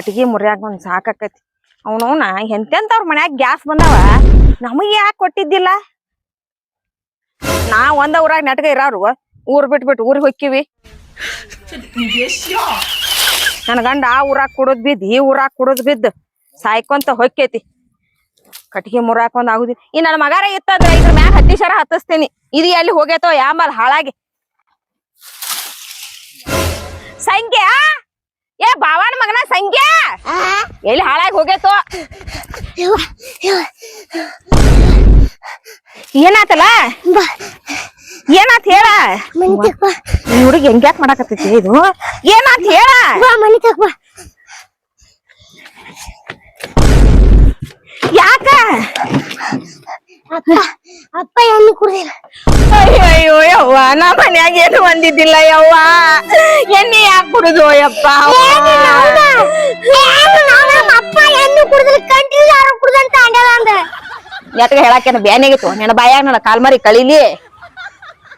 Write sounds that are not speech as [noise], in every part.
ಕಟ್ಟಿಗೆ ಮುರ್ಯಾಗ ಒಂದ್ ಸಾಕಾಕತಿ ಅವನವನ ಎಂತೆಂತವ್ರ ಮನ್ಯಾಗ ಗ್ಯಾಸ್ ಬಂದವ? ನಮಗೆ ಯಾಕೆ ಕೊಟ್ಟಿದ್ದಿಲ್ಲ? ನಾ ಒಂದ ಊರಾಗ ನೆಟ್ಗ ಇರಾರು, ಊರ್ ಬಿಟ್ಬಿಟ್ಟು ಊರಿಗೆ ಹೊಕ್ಕಿವಿ. ನನ್ನ ಗಂಡ ಆ ಊರಾಗ ಕುಡದ್ ಬಿದ್ದು, ಈ ಊರಾಗ ಕುಡದ್ ಬಿದ್ದು ಸಾಯ್ಕೊಂತ ಹೊಕ್ಕೈತಿ. ಕಟ್ಟಿಗೆ ಮುರಾಕೊಂದ್ ಆಗುದಿ ಈ ನನ್ನ ಮಗಾರ ಇತ್ತಂದ್ರೆ ಇದ್ರ ಮ್ಯಾಗ ಹತ್ತಿ ಶರ ಹತ್ತಿಸ್ತೀನಿ. ಇದು ಎಲ್ಲಿ ಹೋಗೈತೋ ಯಾಮಲ್ ಹಾಳಾಗಿ. ಸಂಖ್ಯಾ ಏ ಬಾವನ ಮಗನ ಸಂಖ್ಯೆ ಎಲ್ಲಿ ಹಾಳಾಗಿ ಹೋಗೇತೋ ಏನಾತಲ್ಲ ಏನಾತ್ ಹೇಳ? ಈ ಹುಡುಗಿ ಹೆಂಗ್ಯಾಕ್ ಮಾಡಾಕತ್ತೈತಿ ಇದು? ಏನಾತ್ ಹೇಳ? ಯಾಕ? ಅಪ್ಪ ಎಣ್ಣೆ ಕುಡ್ದಿಲ್ಲ. ಅಯ್ಯೋ ನಾ ಮನ್ಯಾಗ ಏನು ಒಂದಿದ್ದಿಲ್ಲ ಯವ್ವ. ಎಣ್ಣೆ ಯಾಕೆ ಕುಡುದು ಯಪ್ಪ ಅಪ್ಪ ಎಣ್ಣೆ ಕುಡ್ದಿಲ್ಲ ಕಂಟ್ರಿ ಯಾರು ಕುಡ್ದಂತ ಅಂಡದ ಅಂದ. ಎತ್ಗ ಹೇಳಕ್ಕೆ ಬ್ಯಾನಿಗಿತ್ತು ನೆನ ಬಾಯಾಗ ನನ್ನ ಕಾಲ್ಮರಿ ಕಳೀಲಿ.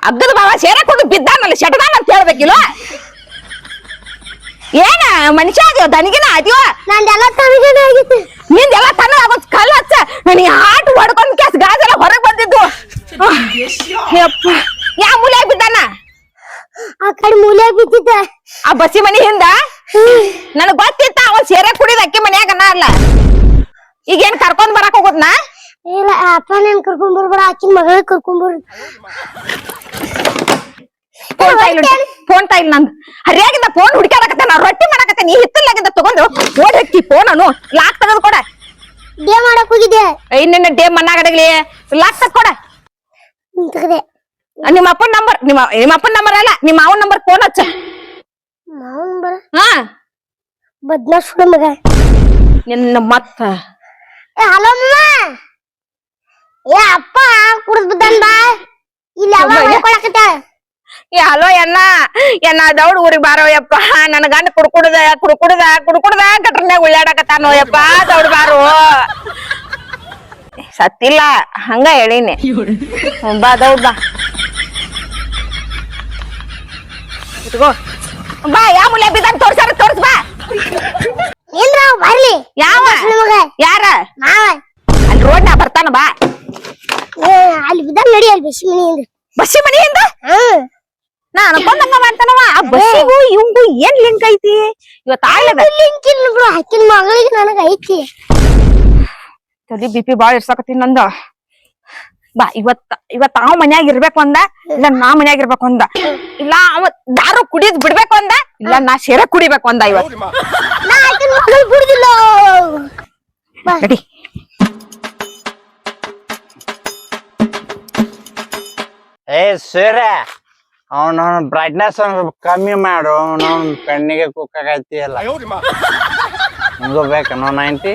ಅಗ್ಗದ ಬಾವ ಸೇರ ಬಿದ್ದ ಬಿದ್ದಾನಲ್ಲ ಶಟದಾನ ಅಂತ ಹೇಳ್ಬೇಕಿಲ್ಲ ಏನ ಮನುಷ್ಯ ಅದ್ಯೋ ದನಿಗಿನ ಅದ್ಯೋ? ನಂದೆಲ್ಲ ತನಗೇನ ಆಗಿತ್ತು. ನಿಂದೆಲ್ಲ ತನ್ನ ಆಗೋದ್ ಕಲ್ ಹಚ್ಚ. ನನಗೆ ಹಾಟ್ ಹೊಡ್ಕೊಂಡ್ ಕೇಸ್ ಗಾಜೆಲ್ಲ ಹೊರಗೆ ಹೊರಗ್ ಬಂದಿದ್ದು ಯಪ್ಪ. ಯಾ ಮೂಲ್ಯಾಗ ಬಿದ್ದಾನ ಆ ಕಡೆ ಮೂಲೆ ಬಿದ್ದಿದ್ದ ಆ ಬಸಿ ಮನಿ ಹಿಂದ? ನನಗ್ ಗೊತ್ತಿತ್ತ ಅವನ್ ಸೇರೆ ಕುಡಿದ ಅಕ್ಕಿ ಮನ್ಯಾಗ ಅಲ್ಲ. ಈಗೇನ್ ಕರ್ಕೊಂಡ್ ಬರಕ್ ಹೋಗೋದ್ನ? ಇಲ್ಲ ಅಪ್ಪ ನನ್ ಕರ್ಕೊಂಡ್ ಬರ್ಬೇಡ ಅಕ್ಕಿ ಮಗಳ ಕರ್ಕೊಂಡ್ ಬರ್ ಫೋನ್ ತಾಯಿಲ್ ಫೋನ್ ತಾಯಿಲ್ ನಂದು ಹರಿಯಾಗಿಂದ ಫೋನ್ ಹುಡುಕಾಡಕತ್ತೆ ನಾ ರೊಟ್ಟಿ ಮಾಡಕತ್ತೆ ನೀ ಹಿತ್ತಲಾಗಿಂದ ತಗೊಂಡು ಓಡ್ ಹಕ್ಕಿ ಫೋನ್ ಅನು ಲಾಕ್ ತೆಗೆದು ಕೊಡ. ಡೇ ಮಾಡಕ್ ಹೋಗಿದ್ದೆ. ಇನ್ನೇನ ಡೇ ಮನ್ನಾಗಡಗ್ಲಿ. ಲಾಕ್ ತಗ್ ಕೊಡ. ತಗದೆ. ನಿಮ್ಮ ಅಪ್ಪನ ನಂಬರ್ ನಿಮ್ಮ ನಿಮ್ಮ ಅಪ್ಪನ ನಂಬರ್ ಅಲ್ಲ ನಿಮ್ಮ ಅವನ ನಂಬರ್ ಫೋನ್ ಹಚ್ಚ. ಮಾವನ್ ಬರ ಹಾ. ಬದ್ನ ಸುಡ ಮಗ. ನಿನ್ನ ಮತ್ತ. ಏ ಹಲೋ ಮಮ್ಮ ಏ ಅಪ್ಪ ಕುಡ್ದ್ ಬಿದ್ದಾನ್ ಬಾ. ಇಲ್ಲಿ ಅವ ಅಮ್ಮ, ಏ. ಹಲೋ ಎನ್ನ ಎನ್ನ ದೌಡ್ ಊರಿಗೆ ಬಾರೋ ಯಪ್ಪಾ. ನನ್ನ ಗಂಡ ಕುಡ್ಕುಡ್ದ ಕುಡ್ಕುಡ್ದ ಕುಡ್ಕುಡ್ದ ಗಟ್ರನ್ಯಾಗ ಉಳ್ಳಾಡಕತ್ತಾನೋಯಪ್ಪ ದೌಡ್ ಬಾರೋ. ಸತ್ತಿಲ್ಲ. ಹಂಗ ಹೇಳಿನಿ. ಬಾ ದೌಡ್ ಬಾ. ಇಟ್ಕೋ. ಬಾ ಯಾವ ಮೂಲೆ ಬಿದ್ದಂಗ್ ತೋರ್ಸಾರ ತೋರ್ಸ್ ಬಾ. ಇಲ್ರ ಬರ್ಲಿ. ಯಾವ? ಯಾರ? ಮಾವ ಅಲ್ಲಿ ನಾ ಬರ್ತಾನ ಬಾ. ಏ, ಅಲ್ಲಿ ಬಿದ್ದಾನ್ ನಡಿ ಅಲ್ಲಿ ಬಿಸಿ ಮನೆಯಿಂದ. ಬಸ್ಸಿ ಮನೆಯಿಂದ? ನಾ ಅನ್ಕೊಂಡಂಗ ಮಾಡ್ತಾನವ. ಆ ಬಸ್ಸಿಗೂ ಇವಂಗೂ ಏನ್ ಲಿಂಕ್ ಐತಿ? ಇವತ್ತ ಆಗ್ಲದ ಲಿಂಕ್ ಇಲ್ಲ ಬಿಡು ಅಕ್ಕಿನ ಮಗಳಿಗೆ ನನಗ ಐತಿ. ತಲಿ ಬಿಪಿ ಬಾಳ ಇರ್ಸಾಕತ್ತೀನಿ ನಂದ. ಬಾ ಇವತ್ ಇವತ್ ಅವ ಮನ್ಯಾಗ ಇರ್ಬೇಕು ಅಂದ ಇಲ್ಲ ನಾ ಮನ್ಯಾಗ ಇರ್ಬೇಕು ಅಂದ. ಇಲ್ಲ ಅವ ದಾರು ಕುಡಿದ್ ಬಿಡ್ಬೇಕು ಅಂದ ಇಲ್ಲ ನಾ ಶೇರ ಕುಡಿಬೇಕು ಅಂದ ಇವತ್ ನಡಿ. ಏ ಸೂರ ಅವನ ಬ್ರೈಟ್ನೆಸ್ ಕಮ್ಮಿ ಮಾಡು ಅವನ ಕಣ್ಣಿಗೆ ಕುಕ್ಕಾಗೈತಿ ಅಲ್ಲ ಬೇಕು ನೋ ನೈಂಟಿ?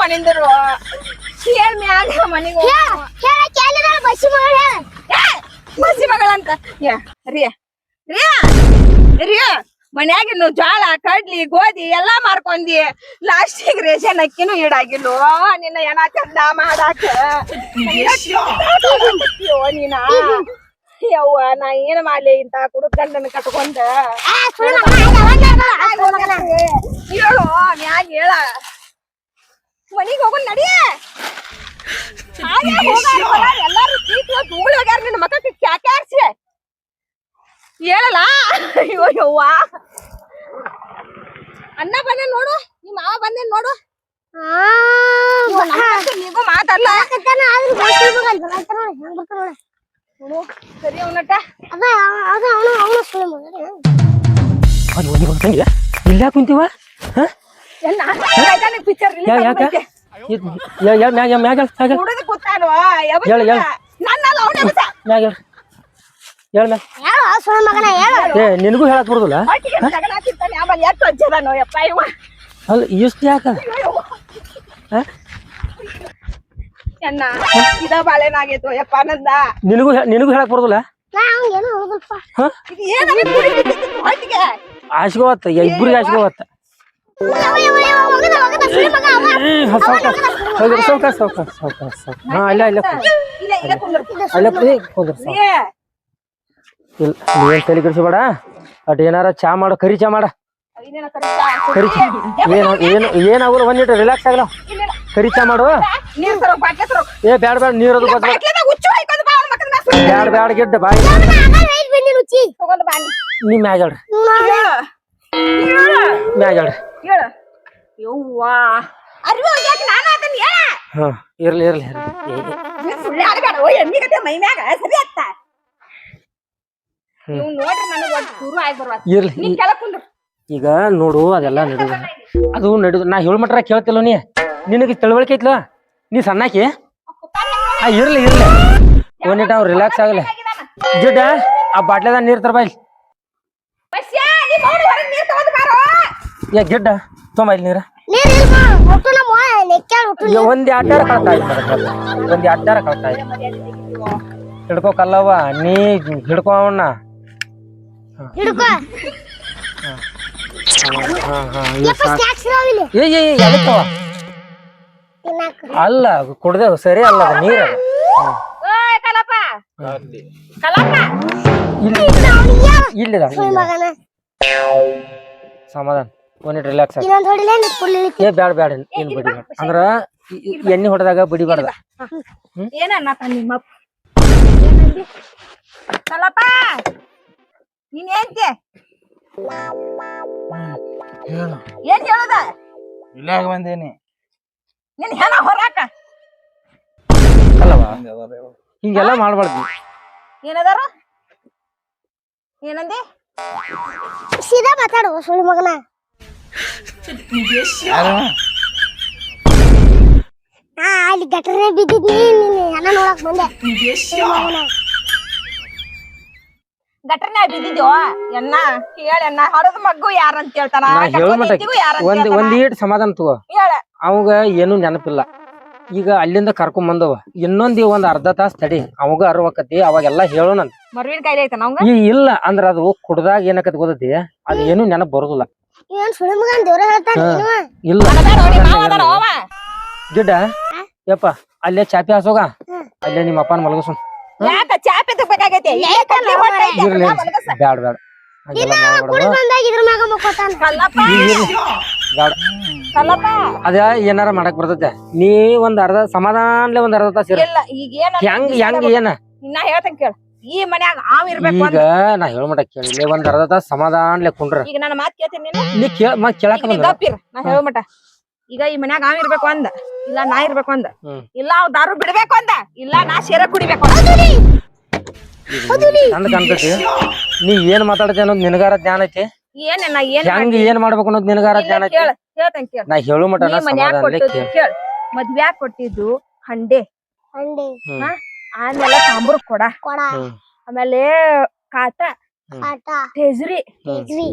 ಮನಿಂದರು ಏನ್ ಮ್ಯಾಗ ಮನಿಗ್ ಹೇಳ ಹೇಳ ಕೇಳಿದ ಬಸ್ಸಿ ಮಗಳು. ಹೇಳ ಮಸಿ ಮಗಳಂತ. ಯಾ, ರಿಯಾ. ರಿಯಾ ರಿಯ ಮನ್ಯಾಗಿನ್ನು ಜೋಳ ಕಡ್ಲಿ ಗೋಧಿ ಎಲ್ಲಾ ಮಾರ್ಕೊಂಡಿ. ಲಾಸ್ಟಿಗೆ ರೇಷನ್ ಅಕ್ಕಿನೂ ಈಡಾಗಿಲ್ವೋ? ನಿನ್ನ ಏನ ಚಂದ ಮಾಡಾಕ. [laughs] ನೀನ? ಯವ್ವ ನಾ ಏನ್ ಮಾಡ್ಲಿ ಇಂತ ಕುಡುಕ್ ಗಂಡನ ಕಟ್ಕೊಂಡ ಹೇಳು ಮ್ಯಾಗ ಹೇಳ. ಮನಿಗ್ ಹೋಗೋಣ ನಡಿ. ಹಾಗೆ ಹೋಗಾರ ಬರಾರ ಎಲ್ಲಾರು ಧೂಳ್ ಹೋಗ್ಯಾರ ನಿನ್ನ ಮಕ್ಕ ಕ್ಯಾಕ್ಯಾರ್ಸಿ. ಹೇಳಲ್ಲ. ಅಯ್ಯೋ ಯವ್ವ. ಅಣ್ಣ ಬಂದೆ ನೋಡು ನಿಮ್ಮ ಮಾವ ಬಂದೆ ನೋಡು. ನೀಗೂ ಮಾತಲ್ಲ ಸರಿ ಅವನಟ? ಅದ ಅವ- ಅದ ಅವನು ಅವನು ಸುಳ್ಳು ಮಗನೇ. ಅಲ್ಲಿ ಇಲ್ಲ ಕುಂತೀವ? ಪಿಕ್ಚರ್ ಯಾ ಯಾಕ? ಯಾ ಯಾ ಮ್ಯಾಗ ಮ್ಯಾಗ ಮ್ಯಾಗ ಹುಡುಗ ಕೂತಾನು ಹೇಳು, ಹೇಳು. ನನ್ನ ಅವನೇ ಮ್ಯಾಗ ಹೇಳ್ದ ಹೇಳು ಸುಳ್ಳು ಮಗನ ಹೇಳು. ಏ ನಿನಗೂ ಹೇಳಕ್ ಬರುದಿಲ್ಲ? ಆಮೇಲೆ ಎಷ್ಟು ಯಾಕ? ಇದ ಬಾಳೆನಾಗೈತು ಯಪ್ಪ ನಂದ. ನಿನಗೂ ಹೇ- ನಿನಗೂ ಹೇಳಕ್ ಬರುದಿಲ್ಲ? ಇಬ್ಬರಿಗೆ ಸಾವ್ಕಾಸ್. ಹಾ ಇಲ್ಲ ಇಲ್ಲ ಇಲ್ಲ ಇಲ್ಲ ಕುಂದ್ರು. ಅಲ್ಲ ಪ್ಲೀ ಕುಂದ್ರ ಏ. ಇಲ್ಲ ನೀವೇನ್ ತಲೆ ಕೆಡಿಸ್ಬೇಡ? ಅಟ್ ಏನಾರ ಚಾ ಮಾಡು ಕರಿ ಚಾ ಮಾಡ. ಒಂದ್ ಕರಿ ಚಾ. ಏನು ಏನು ಏನಾಗಲ್ಲ ಒಂದಿಟ್ಟು ರಿಲ್ಯಾಕ್ಸ್ ಆಗಲ್ಲ ಕರಿ ಚಾ ಮಾಡು. ನೀರ್ ತರೋ ಬಾಟ್ಲೆ ತರೋ ಏ ಬ್ಯಾಡ ಬ್ಯಾಡ ನೀರ್ ಅದು ಗೊತ್ತ ಬಾಟ್ಲೆದಾಗ ಹುಚ್ಚು ಹಾಯ್ಕೊಂಡು ಬಾ ಅವ್ನ ಮಕ್ಕದ ಮ್ಯಾಲ್ ಸುರ್ದು. ಬ್ಯಾಡ ಬ್ಯಾಡ ಗಿಡ್ಡ ಬಾಯಿ. ಬಾ ನೀ. ನೀ ಮ್ಯಾಗ ಹೇಳ್ರಿ ಹೇಳು. ಹೇಳು. ಮ್ಯಾಗ ಹೇಳ್ರಿ ಯವ್ವಾ. ಅರಿವು ಹೋಗ್ಯಾಕ ನಾನು ಅದನ್ನ ಹೇಳ? ಹಾ ಇರ್ಲಿ ಇರ್ಲಿ ಇರ್ಲಿ. ಏ, ಏ, ನೀನ್ ಸುಳ್ಳು ಆಡ್ಬೇಡ ಓ ಎಣ್ಣಿಗತೆ ಮೈ ಮ್ಯಾಗ. ಸರಿ ಅತ್ತ. ನೀವು ನೋಡ್ರಿ ನನಗೆ ಒಂದು ಶುರು ಆಗಿ ಬರುವ. ಇರ್ಲಿ ನೀನ್ ಈ- ಕುಂದ್ರು. ಈಗ ನೋಡು ಅದೆಲ್ಲ ನಡೆದ ಅದು ನಡೆದು ನಾ ಹೇಳ ಮಟ್ರ ಕೇಳ್ತಿಲ್ಲ ನೀ? ನಿನಗೆ ತಿಳುವಳಿಕೆ ಐತ್ಲ? ನೀ ಸಣ್ಣಾಕಿ? ಆ ಇರ್ಲಿ ಇರ್ಲಿ. ಒಂದಿಟ್ಟು ಅವ್ರು ರಿಲ್ಯಾಕ್ಸ್ ಆಗಲ್ಲ ಗಿಡ್ಡ ಆ ಬಾಟ್ಲೆದ ನೀರ್ ತರ ಬಾಯ್ಲಿ ಬಸ್ಯಾ ನೀ ಮೌನ ಹೊರಗೆ ನೀರ್ ತಗೊಂಡ್ ಬಾರೋ. ಯಾ ಗಿಡ್ಡ ತೊಂಬ ಇಲ್ಲಿ ನೀರ. ಒಂದ್ ಅಡ್ಡಾರ ಕಳ್ತಾ ಇದ್ದಾರೆ ಒಂದ್ ಅಡ್ಡಾರ ಕಳ್ತಾ ಇದ್ದಾರೆ ಹಿಡ್ಕೋ ಕಲ್ಲವ್ವ ನೀ ಹಿಡ್ಕೋ ಅವನ್ನ. ಹಿಡ್ಕೊ. ಹಾ ಹಾ ಯಪ್ಪ ಸ್ನಾಕ್ಸ್ ಇದಾವಿಲ್ಲಿ ಏ ಏ ಏ, ಎದಕ್ಕವ ಅಲ್ಲ ಕುಡ್ದೆ ಸರಿ ಅಲ್ಲ ಅದು ನೀರ್. ಓಯ್ ಕಲಪ ಕಲಪ ಇಲ್ಲಿ. ಇಲ್ಲಿದ ಸುಳ್ಳು ಸಮಾಧಾನ. ಒಂದಿಟ್ಟು ರಿಲ್ಯಾಕ್ಸ್ ಆಗಿ. ಇನ್ನೊಂದ್ ಹೊಡಿಲೇ ನೀ ಕುಳ್ಳಿ ಏ ಬ್ಯಾಡ ಬ್ಯಾಡ ಏನ್ ಬಡಿಬೇಡ ಅಂದ್ರ ಎಣ್ಣೆ ಹೊಡೆದಾಗ ಬಿಡಿಬಾರ್ದ. ಏನನ್ನ ನಿಮ್ಮ ಅಪ್ಪ? ಏನಂದಿ? ಕಲಪ ನೀನ್ ಏನ್ತಿ ಏನ್ ಹೇಳುದ? ಇಲ್ಲಾಗ ಬಂದೇನಿ. ನಿನ್ ಹೆಣ ಹೊರಾಕ. ಅಲ್ಲವಾ? ಹಿಂಗೆಲ್ಲ ಮಾಡ್ಬಾರ್ದು. ಏನದಾರ? ಏನಂದಿ? ಸೀದಾ ಮಾತಾಡು ಸುಳ್ಳು ಮಗನ. ಹಾ ಅಲ್ಲಿ ಗಟರೇ ಬಿದ್ದಿದ್ ನೀ ನೀನ್ ಹೆಣ ನೋಡಕ್ ಬಂದೆ. ಗಟ್ರನ ಬಿದ್ದಿದ್ಯೋ? ಎನ್ನ ಹೇಳಣ್ಣ ಹೊರದ ಮಗ್ಗು ಯಾರಂತ ಹೇಳ್ತಾನ ಹೇಳೋ ಒಂದ್ ಒಂದ್ ಈಟ್ ಸಮಾಧಾನ ತಗೋ. ಹೇಳ. ಅವಾಗ ಏನು ನೆನಪಿಲ್ಲ. ಈಗ ಅಲ್ಲಿಂದ ಕರ್ಕೊಂಡ್ ಬಂದವ. ಇನ್ನೊಂದ್ ಈ ಒಂದ್ ಅರ್ಧ ತಾಸ್ ತಡಿ ಅವಾಗ ಅರ್ವಕತಿ ಅವಾಗೆಲ್ಲ ಹೇಳೋಣ ಮರುವಿನ ಕಾಯಿಲೆ ಐತನ ಅವಂಗ? ಈ ಇಲ್ಲ ಅಂದ್ರ ಅದು ಕುಡ್ದಾಗ ಏನಕತಿ ಗೊತ್ತೈತಿ? ಅದು ಏನು ನೆನಪ್ ಬರುದಿಲ್ಲ. ಏನ್ ಸುಳ್ಳು ಮಗನ್ ದೇವ್ರ ಹೇಳ್ತಾನೆ ಹಾ. ಇಲ್ಲ. ಗಿಡ್ಡ ಯಪ್ಪ ಅಲ್ಲೇ ಚಾಪಿ ಹಾಸೋಗ? ಅಲ್ಲೇ ನಿಮ್ಮ ಅಪ್ಪನ ಮಲಗಸು. ಯಾಕ ಚಾಪೆ ಬೇಕಾಗೈತಿ ಇಲ್ಲೇ ಕಟ್ಲಿ ಹೊಟ್ಟೆ. ಐತಿ, ಇರ್ಲಿ ಅದನ್ನ ಮಲಗಸ. ಬ್ಯಾಡ ಬ್ಯಾಡ. ಹಂಗೆಲ್ಲ ಮಾಡ್ಬಾರ್ದು. ಬಂದಾಗ ಇದ್ರ ಮ್ಯಾಗ ಮುಕ್ಕೋತಾನ. ಕಲ್ಲಪ್ಪ ಬ್ಯಾಡ. ಕಲ್ಲಪ್ಪ ಅದ ಏನಾರ ಮಾಡಕ್ ಬರ್ತೈತೆ. ನೀ ಒಂದ್ ಅರ್ಧ ಸಮಾಧಾನಲೆ ಒಂದ್ ಅರ್ಧ ತಾಸ ಇಲ್ಲ ಈಗ ಏನ ಹೆಂಗ್ ಹೆಂಗ್ ಏನ? ಇನ್ನ ಹೇಳ್ತೇನೆ ಕೇಳ. ಈ ಮನ್ಯಾಗ ಆವ್ ಇರ್ಬೇಕು ಈಗ ನಾ ಹೇಳ ಮಟ ಕೇಳಿ. ಒಂದ್ ಅರ್ಧ ತಾಸ ಸಮಾಧಾನ ಕುಂಡ್ರ. ಈಗ ನನ್ನ ಮಾತ್ ಕೇಳ್ತೀನಿ ನೀ ಕೇಳ ಮತ್ ಕೇಳಕ್ ನೀ ನಾ ಹೇಳ ಮಟ. ಈಗ ಈ ಮನ್ಯಾಗ ಆವ್ ಇರ್ಬೇಕು ಅಂದ ಇಲ್ಲ ನಾ ಇರ್ಬೇಕು ಅಂದ ಇಲ್ಲ ಅವ್ ದಾರು ಬಿಡ್ಬೇಕು ಅಂದ ಇಲ್ಲ ನಾ ಸೇರ ಕುಡಿಬೇಕು ಅಂದ ಚಂದ ಕಾಣ್ತೈತಿ. ನೀ ಏನ್ ಮಾತಾಡ್ತಿ ಅನ್ನೋದ್ ನಿನಗಾರ ಜ್ಞಾನ ಐತಿ. ಏನ್ ನಾ ಏನ್ ಹೆಂಗ್ ಏನ್ ಮಾಡ್ಬೇಕು ಅನ್ನೋದು ನಿನಗಾರ ಜ್ಞಾನ ಐತಿ. ಕೇಳ. ನಾ ಹೇಳು ಮಟ ನೀ ಮನ್ಯಾಗ ಕೊಟ್ಟಿದ್ದು ಕೇಳ. ಕೇಳ. ಮದ್ವ್ಯಾಗ ಕೊಟ್ಟಿದ್ದು ಹಂಡೆ. ಅಂಡಿ ಹ್ಮ್. ಆಮೇಲೆ ತಾಂಬ್ರ ಕೊಡ. ಕೊಡ. ಆಮೇಲೆ ಕಾಟ. ಕಾಟ. ತೇಜ್ವಿ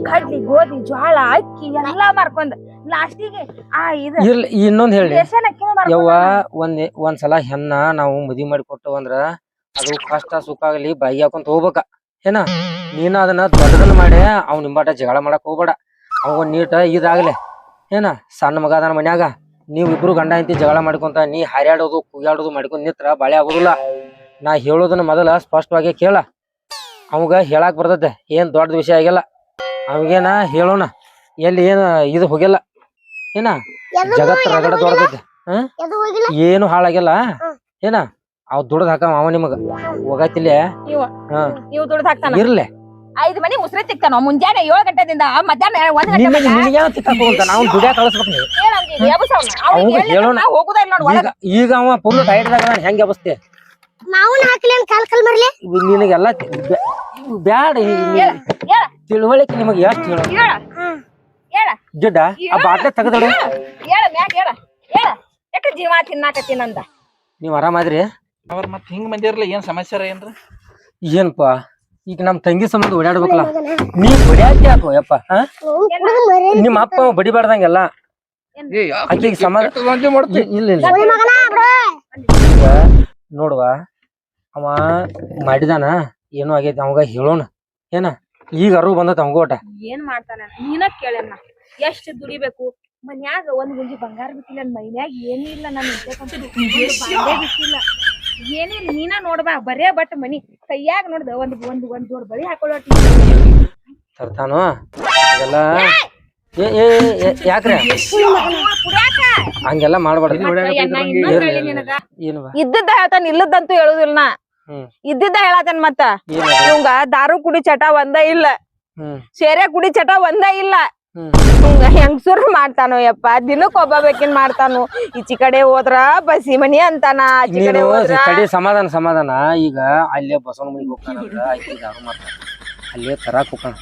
ಕಡ್ಲಿ ಗೋಧಿ ಜೋಳ ಅಕ್ಕಿ ಎಲ್ಲಾ ಮಾರ್ಕೊಂಡ್ ಲಾಸ್ಟಿಗೆ ಆ ಇದು ಇರ್ಲಿ ಇನ್ನೊಂದ್ ಹೇಳಿ. ಯವ್ವ ಒಂದ್ ಒಂದ್ಸಲ ಹೆಣ್ಣ ನಾವು ಮದಿ ಮಾಡಿ ಕೊಟ್ಟು ಅಂದ್ರ ಅದು ಕಷ್ಟ ಸುಖ ಆಗ್ಲಿ ಬಾಯಿ ಹಾಕೊಂತ ಹೋಗ್ಬೇಕ ಏನ? ನೀನ ಅದನ್ನ ದೊಡ್ಡದನ್ನ ಮಾಡಿ ಅವ್ನ ನಿಂಬಾಟ ಜಗಳ ಮಾಡಕ್ ಹೋಗ್ಬೇಡ. ಅವ ನೀಟ ಇದಾಗ್ಲೆ. ಏನ ಸಣ್ಣ ಮಗ ಅದಾನ ಮನ್ಯಾಗ? ನೀವ್ ಇಬ್ರು ಗಂಡ ಐತಿ ಜಗಳ ಮಾಡ್ಕೊಂತ ನೀ ಹಾರ್ಯಾಡೋದು ಕೂಗಾಡೋದು ಮಾಡ್ಕೊಂಡ್ ನಿತ್ರ ಬಾಳೆ ಆಗೋದಿಲ್ಲ. ನಾ ಹೇಳೋದನ್ನ ಮೊದಲ ಸ್ಪಷ್ಟವಾಗಿ ಕೇಳ. ಅವಾಗ ಹೇಳಾಕ್ ಬರ್ತದೆ ಏನ್ ದೊಡ್ಡ ವಿಷಯ ಆಗಿಲ್ಲ. ಅವಾಗೇನ ಹೇಳೋಣ ಎಲ್ಲಿ ಏನ್ ಇದು ಹೋಗಿಲ್ಲ. ಏನ? ಜಗತ್ ರಗಡ ದೊಡ್ಡದೈತೆ ಏನು ಹಾಳಾಗಿಲ್ಲ. ಏನ? ಅವ್ ದುಡ್ದು ಹಾಕ ಅವ ನಿಮಗ. ಹೋಗಾತಿಲ್ಲ ಇರ್ಲೆ. ಐದ್ ಮನಿ ಮುಸ್ರೆ ತಿಕ್ತಾನ? ಮುಂಜಾನೆ ಏಳು ಗಂಟೆದಿಂದ ಮಧ್ಯಾಹ್ನ ಒಂದ್ ಗಂಟೆ ನಿನಗೆ ನಿನಗೆ ತಿಕ್ಕಾಕ ಅಂತ ನಾವು ದುಡ್ಯಾಕ ಕಳಿಸ್ಬೇಕು ನೀ ಅವಂಗ ಹೇಳೋಣ. ಹೋಗುದ ಇಲ್ಲ ನೋಡ್ ಒಳಗ. ಈಗ ಈಗ ಅವ ಫುಲ್ ನಾನು ಹೆಂಗೆ ಅವಸ್ಥೆ ಮಾವನ್ ಹಾಕ್ಲಿ ಅಂತ ಕಾಲ್ ಕಾಲ್ ಮರ್ಲಿ ನಿನಗೆಲ್ಲ ಬ್ಯಾಡ ತಿಳುವಳಿಕೆ ನಿಮಗೆ ಎಷ್ಟು ಹೇಳ. ಜಿಡ್ಡ ಆ ಬಾಟ್ಲೆ ಹೇಳ. ಮ್ಯಾಗ ಹೇಳ. ಹೇಳ. ಯಾಕ ಜೀವ ತಿನ್ನಾಕತ್ತೀನಂದ ನೀವ್ ಆರಾಮಾದ್ರಿ? ಅವ್ರ ಮತ್ತೆ ಹಿಂಗ್ ಬಂದಿರಲ್ಲ ಏನ್ ಸಮಸ್ಯೆ ಏನ್ರಿ? ಏನಪ್ಪ ಈಗ ನಮ್ ತಂಗಿ ಸಂಬಂಧ ಓಡಾಡ್ಬೇಕಲ್ಲ. ನೀ ಹೊಡ್ಯಾಕಿ ಯಾಕೋ ಯಪ್ಪ ನಿಮ್ಮ ಅಪ್ಪ ಬಡಿಬಾರ್ದಂಗೆಲ್ಲ. ಆಕಿಗೆ ಸಮಾಧಾನ ಇ- ಇಲ್ಲ ಇಲ್ಲ. ನೋಡುವ ಅವ ಮಾಡಿದಾನ ಏನೋ ಆಗೈತಿ ಅವಾಗ ಹೇಳೋಣ. ಏನ? ಈಗ ಅರು ಬಂದತ್ ಅವಂಗ ಓಟ ಏನ್ ಮಾಡ್ತಾನ? ನೀನ ಕೇಳಣ್ಣ. ಎಷ್ಟ್ ದುಡಿಬೇಕು? ಮನ್ಯಾಗ ಒಂದ್ ಗುಂಜಿ ಬಂಗಾರ ಬಿಟ್ಟಿಲ್ಲ ಮೈನ್ಯಾಗ ಏನೂ ಇಲ್ಲ ನಾನು ಬಿಟ್ಟಿಲ್ಲ. ಏನಿಲ್ಲ ನೀನ ನೋಡ್ಬಾ ಬರೇ ಬಟ್ ಮನಿ. ಕೈಯಾಗ ನೋಡ್ದ ಒಂದ್ ಒಂದ್ ಒಂದ್ ಜೋಡ್ ಬಳಿ ಹಾಕೊಳ್ಳೋ ತರ್ತಾನು? ಯಾಕ್ರೆ? ಹಂಗೆಲ್ಲ ಮಾಡ್ಬಾರ್ದು. ಇದ್ದದ್ದ ಹೇಳ್ತಾನ ಇಲ್ಲದಂತೂ ಹೇಳುದಿಲ್ಲ ನಾ. ಇದ್ದಿದ್ದ ಹೇಳತನ್ ಮತ್ತ? ಇವಂಗ ದಾರು ಕುಡಿ ಚಟ ಒಂದ ಇಲ್ಲ. ಸೇರೆ ಕುಡಿ ಚಟ ಒಂದ ಇಲ್ಲ. ಹಿಂಗ ಹೆಂಗಸುರ್ ಮಾಡ್ತಾನೋ ಯಪ್ಪ. ದಿನಕ್ ಒಬ್ಬ ಬೇಕಿನ್ ಮಾಡ್ತಾನು. ಈಚಿ ಕಡೆ ಹೋದ್ರ ಬಸಿ ಮನಿ ಅಂತಾನ ಆಚಿ ಕಡೆ ಹೋದ್ರ ತಡಿ ಸಮಾಧಾನ ಸಮಾಧಾನ. ಈಗ ಅಲ್ಲೇ ಬಸವನ ಮನಿಗೆ ಹೋಗ್ತಾನ ಆಕಿ ದಾರು ಮಾಡ್ತಾನ? ಅಲ್ಲೇ ತರಾಕ್ ಹೋಗ್ತಾನ.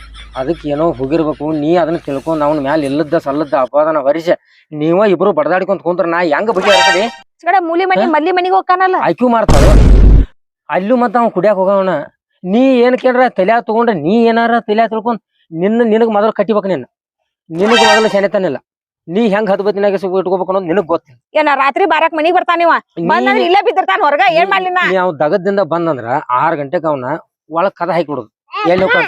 ಅದಕ್ಕೆ ಏನೋ ಹೋಗಿರ್ಬೇಕು. ನೀ ಅದನ್ನ ತಿಳ್ಕೊಂಡ್ ಅವ್ನ ಮ್ಯಾಲ ಇಲ್ಲದ ಸಲ್ಲದ ಅಪಾದನ ವರಿಷ ನೀವ ಇಬ್ರು ಬಡದಾಡ್ಕೊಂತ ಕುಂತ್ರ ನಾ ಹೆಂಗ ಬಗ್ಗೆ ಇರ್ತದೆ ಕಡೆ ಮೂಲಿ ಮನಿ ಮಲ್ಲಿ ಮನಿಗ್ ಹೋಗ್ತಾನಲ್ಲ. ಆಯ್ಕು ಮಾಡ್ತಾವ ಅಲ್ಲೂ ಮತ್ತ ಅವ್ ಕುಡಿಯಾಕ ಹೋಗವನ ನೀ ಏನ್ ಕೇಳ್ರ? ತಲ್ಯಾಗ ತಗೊಂಡ್ರ ನೀ ಏನಾರ ತಲ್ಯಾಗ ತಿಳ್ಕೊಂಡ್ ನಿನ್ನ ನಿನಗ್ ಮೊದಲು ಕಟ್ಟಿಬೇಕು ನಿನ್ನ. ನಿನಗ್ ಮೊದಲು ಸೆನೆತನಿಲ್ಲ ನೀ ಹೆಂಗ್ ಹತ್ತು ಬತ್ತಿನಾಗ ಸುಗ್ ಇಟ್ಕೋಬೇಕು ಅನ್ನೋದು ನಿನಗ್ ಗೊತ್ತಿಲ್ಲ ಏನ ರಾತ್ರಿ ಬಾರಕ್ ಮನಿಗ್ ಬರ್ತಾನಿವ ಬಂದ್ರ ಇಲ್ಲೇ ಬಿದ್ದಿರ್ತಾನ ಹೊರಗ ಏನ್ ಮಾಡ್ಲಿ ನಾ? ನೀ ಅವ್ ದಗದಿಂದ ಬಂದಂದ್ರ ಆರ್ ಗಂಟೆಗೆ ಅವನ ಒಳಗ್ ಕದ ಹಾಕಿಬಿಡುದು ಎಲ್ಲಿ ಹೋಗ್ತಾನ?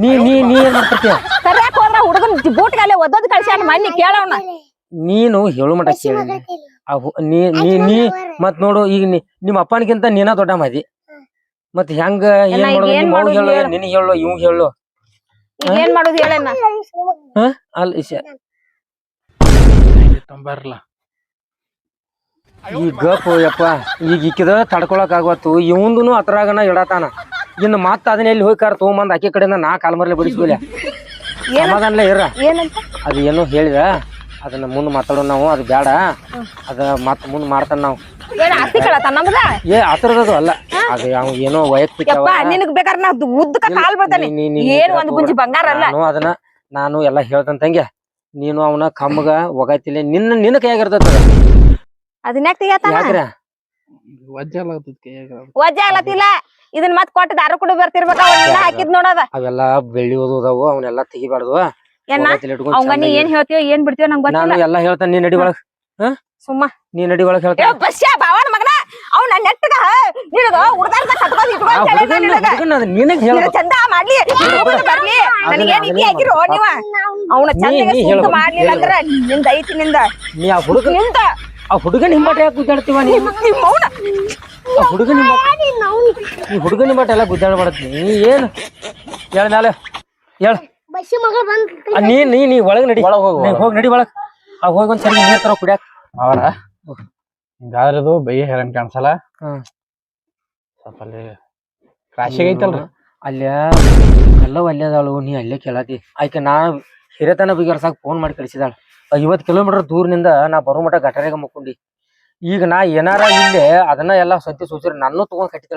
ನೀ ನೀ ನೀ ಏನ್ ಮಾಡ್ತಿರ್ತೀಯ? ಕರ್ಯಾಕ್ ಹೋದ್ರ ಹುಡುಗನ್ ಬೂಟ್ ಗಾಲೆ ಒದ್ದದ್ ಕಳ್ಸ್ಯಾನ ಮನ್ನಿ ಕೇಳವ್ನ ನೀನು ಹೇಳು ಮಟ ಕೇಳಿ. ನೀ ನೀ ನೀ ಮತ್ ನೋಡು ಈಗ ನೀ ನಿಮ್ಮ ಅಪ್ಪನಿಗಿಂತ ನೀನ ದೊಡ್ಡ ಮದಿ. ಮತ್ ಹೆಂಗ ಏನ್ ಮಾಡೋದು? ನಿನ್ ಹೇಳು? ನಿನಗ್ ಹೇಳು ಇವ್ ಹೇಳು. ಈಗ ಏನ್ ಮಾಡುದು ಹೇಳಣ್ಣ ಅಲ್ಲ ಇಶ. ಬರ್ಲ ಈ ಗಪ್ ಯಪ್ಪ ಈಗ ಇಕ್ಕಿದ ತಡ್ಕೊಳಕ್ ಆಗವತ್ತು ಇವಂದು ಅತ್ರಾಗನ ಇಡತಾನ. ಇನ್ನು ಮತ್ತ ಅದನ್ನ ಎಲ್ಲಿ ಹೋಗಿ ಕಾರ್ ತಗೊಂಬಂದ್ ಆಕೆ ಕಡೆಯಿಂದ ನಾ ಕಾಲ್ಮರ್ಲೆ ಮರ್ಲೆ ಸಮಾಧಾನಲೇ ಇರ ಏನಂತ? ಅದು ಏನೋ ಹೇಳಿದ. ಅದನ್ನ ಮುಂದ್ ಮಾತಾಡೋ ನಾವು ಅದು ಬೇಡ ಅದ ಮತ್ ಮುಂದ್ ಮಾಡ್ತಾನ ನಾವು. ಏನ್ ಆಸ್ತಿ ನಮ್ದ ಏ ಆತರದದು ಅಲ್ಲ. ಅದು ಅವ್ ಏನೋ ವೈಯಕ್ತಿಕ ಯಪ್ಪ ನಿನಗ್ ಬೇಕಾದ್ರ ನಾ ಉದ್ದಕ ಕಾಲ್ ಬರ್ತಾನೆ. ನೀ- ನೀ- ನೀ ಏನ್ ಒಂದ್ ಗುಂಜಿ ಬಂಗಾರ ಅಲ್ಲ. ನಾನು ಅದನ್ನ ನಾನು ಎಲ್ಲ ಹೇಳ್ತಂತ ತಂಗ್ಯ ನೀನು ಅವನ ಕಮ್ಮಗ ಒಗಾಯ್ತಿಲ್ಲ. ನಿನ್ನ ನಿನ್ನ ಕೈಯಾಗಿರ್ತದ ಅದನ್ಯಾಕ್ ತೆಗಿತಾನ ವಜ್ಜೆ ಆಗ್ತದ ಕೈಯಾಗ. ವಜ್ಜೆ ಆಗ್ಲತ್ತಿಲ್ಲ ಇದನ್ ಮತ್ ಕೊಟ್ಟು ದಾರು ಕುಡಿ ಬರ್ತಿರ್ಬೇಕ. ಅವ್ನ ಹಾಕಿದ್ ನೋಡದ ಅವೆಲ್ಲ ಬೆಳ್ಳಿಯೋದು ಅದಾವು ಅವನ್ನೆಲ್ಲ ತೆಗಿಬಾರ್ದು. ಏನ? ಅವಂಗ ನೀ ಏನ್ ಹೇಳ್ತೀಯೋ ಏನ್ ಬಿಡ್ತೀಯೋ ನಂಗ್ ನಾನು ಗೊತ್ತಿಲ್ಲ ಎಲ್ಲಾ ಹೇಳ್ತಾನೆ ನೀ ನಡಿ ಒಳಗ್ ಸುಮ್ಮ. ನೀ ನಡಿ ಒಳಗ್ ಹೇಳ್ತಾನೆ. ಬಸ್ಯ ಬಾವನ ಮಗನ ಅವ್ನ ನೆಟ್ಟಗ ನಿನಗ ಉಡ್ದಾರ್ದ ಕಟ್ಕೊಂಡ್ ಇಟ್ಕೊಂಡ್ ನಿನಗ. ನಿನಗ್ ನೀನು ಚಂದ ಮಾಡ್ಲಿ ಬರ್ಲಿ ನೀವ? ಅವನ ನೀ- ಚಂದಗೆ ನೀ ಸುದ್ದ ಮಾಡ್ಲಿಲ್ಲ ಅಂದ್ರ ನಿಂದ ಐತಿ ನಿಂದ ನೀ ಆ ಹುಡುಗ ನಿಂದ. ಆ ಹುಡುಗನ ಹಿಂಬಾಟ ಯಾಕೆ ಗುದ್ದಾಡ್ತೀವ ನೀ? ನಿಮ್ಮ ಮೌನ. ಆ ಹುಡುಗನ ಹಿಂಬಾಟ ಈ ಹುಡುಗನ ಹಿಂಬಾಟ ಎಲ್ಲ ಗುದ್ದಾಡ್ಬಾರ್ದು ನೀ. ಏನು? ಹೇಳ ಮ್ಯಾಲೆ. ಹೇಳ. ಬಸ್ಸಿ ಮಗ ಬಂದ್ ಆ, ನೀ ನೀ ನೀ ಒಳಗ್ ನಡಿ. ಒಳಗ್ ಹೋಗು, ನೀ ಹೋಗ್ ನಡಿ ಒಳಗ್. ಆ ಹೋಗಿ ಒಂದ್ ಸರಿ ನೀರ್ ತರ ಕುಡಿಯಾಕ. ಅವರ ಹಿಂಗಾದ್ರೆ ಇದು ಬೈ ಹೆರನ್ ಕಾಣಿಸಲ್ಲ? ಹ್ಮ್. ಸ್ವಲ್ಪ ಅಲ್ಲಿ ರಾಶಿಗೆ ಐತಲ್ರಿ ಅಲ್ಲೇ ಕಲ್ಲವ್ ಅಲ್ಲೇ ಅದಾಳು ನೀ ಅಲ್ಲೇ ಕೇಳತಿ. ಆಯ್ಕೆ ನಾ ಹಿರೇತನ ಬಿಗರ್ಸಾಕ ಫೋನ್ ಮಾಡಿ ಕಳಿಸಿದಾಳ. ಐವತ್ ಕಿಲೋಮೀಟರ್ ದೂರನಿಂದ ನಾ ಬರೋ ಮಟ್ಟ ಗಟರೆಗ ಮುಕ್ಕೊಂಡಿ. ಈಗ ನಾ ಏನಾರ ಇಲ್ಲೇ ಅದನ್ನ ಎಲ್ಲಾ ಸತ್ಯ ಸೂಚಿರಿ ನನ್ನೂ ತಗೊಂಡ್ ಇಟ್ಟು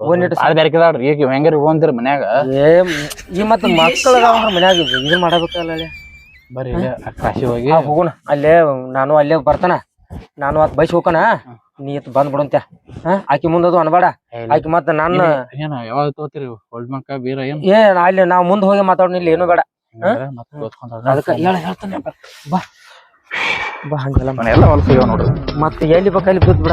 ಬಾಳ ಬೇರೆ ಈಗ ಹೆಂಗಾರ ಇರುವಂತೀರಿ ಮನ್ಯಾಗ? ಏ ಈ ಮತ್ತ ಮಕ್ಕಳ ಅದಾವ ಮನ್ಯಾಗ ಇದು ಮಾಡಬೇಕಲ್ಲ ಅಲ್ಲೇ. ಬರ್ರಿ ಇಲ್ಲೇ ರಾಶಿ ಹೋಗಿ ಹೋಗೋಣ. ಅಲ್ಲೇ ನಾನು ಅಲ್ಲೇ ಬರ್ತಾನ. ನಾನು ಅತ್ ಬೈಸ್ ಹೋಗೋಣ ನೀ ಇತ್ ಬಂದ್ ಆಕಿ ಮುಂದದು ಅನ್ಬೇಡ. ಆಕಿ ಮತ್ತ ನನ್ನ ಏನ ಯಾವಾಗ ತಗೋತೀರಿ ಹೊಳ್ದ್ ಮಕ್ಕ ಬೀರ ಏನ್? ಏ ಅಲ್ಲಿ ನಾವ್ ಮುಂದ್ ಹೋಗಿ ಮಾತಾಡೋಣ ಇಲ್ಲಿ ಏನು ಬೇಡ. ಅದಕ್ಕೆ ಹೇಳ್ತಾನೆ ಬಾ. ಬಾ ಹಂಗೆಲ್ಲ ಎಲ್ಲ ಹೊಲ್ಸ ನೋಡ್ರಿ. ಮತ್ತೆ ಎಲ್ಲಿ ಬೇಕಲ್ಲಿ ಬಿದ್ ಬಿಡ